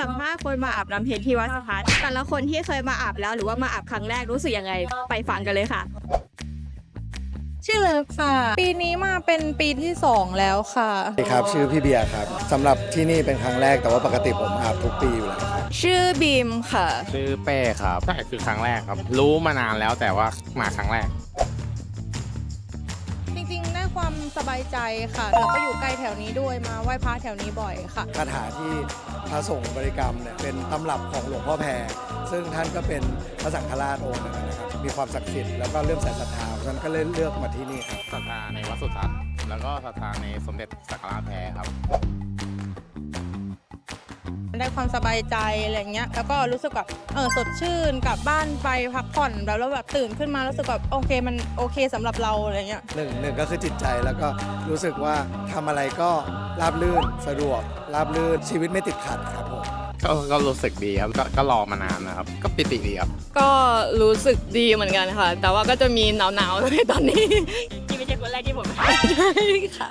สัมภาษณ์คนมาอาบน้ำเพชรที่วัดสะพัดแต่ละคนที่เคยมาอาบแล้วหรือว่ามาอาบครั้งแรกรู้สึกยังไง ไปฟังกันเลยค่ะ ชื่อเลิฟค่ะ ปีนี้มาเป็นปีที่ 2 แล้วค่ะ สวัสดีครับชื่อพี่เบียร์ครับสำหรับที่นี่เป็นครั้งแรกแต่ว่าปกติผมอาบทุกปีอยู่แล้วครับชื่อบีมค่ะ ชื่อเป้ครับใช่คือครั้งแรกครับ รู้มานานแล้วแต่ว่ามาครั้งแรกจริงๆได้ ความสบายใจค่ะแล้วก็อยู่ใกล้แถวนี้ด้วยมาไหว้พระแถวนี้บ่อยค่ะ คาถาที่พระสงฆ์บริกรรมเนี่ยเป็นตำรับของหลวงพ่อแพรซึ่งท่านก็เป็นพระสังฆราชองค์หนึงนะครับมีความศักดิ์สิทธิ์แล้วก็เริ่อมใส่ศรัทธาเพราะฉะนั้นก็เลยเลือกมาที่นี่ครับ ศรัทธาในวัดสุทัศน์แล้วก็ศรัทธาในสมเด็จสักการะแพรครับ ได้ความสบายใจอะไรเงี้ยแล้วก็รู้สึกแบบเออสดชื่นกลับบ้านไปพักผ่อนแล้วแล้วแบบตื่นขึ้นมารู้สึกแบบโอเคมันโอเคสำหรับเราอะไรเงี้ยหนึ่งหนึ่งก็คือจิตใจแล้วก็รู้สึกว่าทำอะไรก็ราบรื่นสะดวกราบรื่นชีวิตไม่ติดขัดครับผมก็ก็รู้สึกดีครับ ก็ก็รอมานานนะครับ ก็ปิติดีครับ ก็รู้สึกดีเหมือนกันค่ะ แต่ว่าก็จะมีหนาวๆในตอนนี้ที่ไม่ใช่คนแรกที่ผมใช่ค่ะ